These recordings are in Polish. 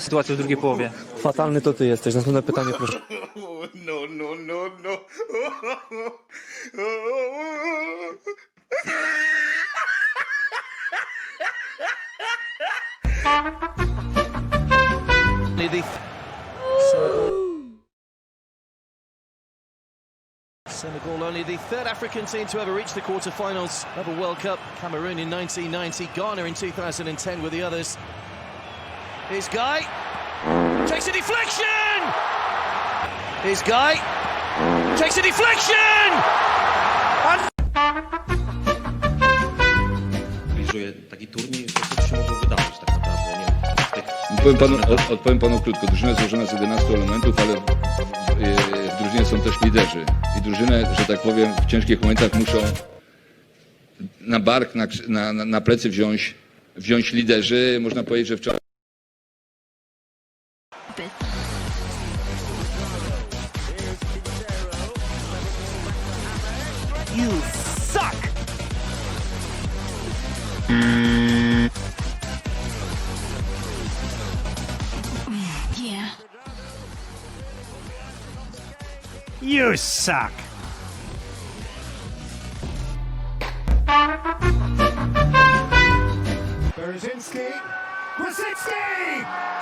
sytuację w drugiej połowie. Fatalny to ty jesteś. Następne pytanie, proszę. no, no, no, no. Senegal only the third African team to ever reach the quarter-finals of a World Cup. Cameroon in 1990, Ghana in 2010 were the others. Here's Guy. Takes a deflection! Here's Guy. Takes a deflection! realizuje taki turniej, to co się mogło wydarzyć tak naprawdę, nie wiem, panu, od- odpowiem panu krótko. Drużyna jest złożona z 11 elementów, ale w, w, drużynie są też liderzy. I drużynę, że tak powiem, w ciężkich momentach muszą na bark, na, na- na plecy wziąć, wziąć liderzy. Można powiedzieć, że wczoraj You suck! Yeah. You suck! Berezinski. Brzezinski!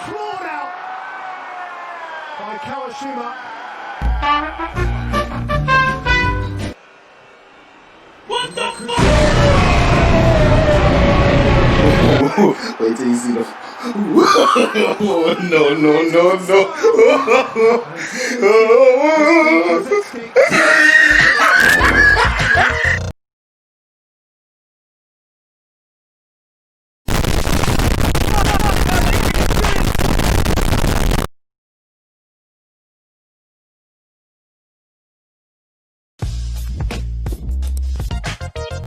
Clawed out by Kawashima. What the fuck? Wait till you see the. no, no, no, no. Brzezinski.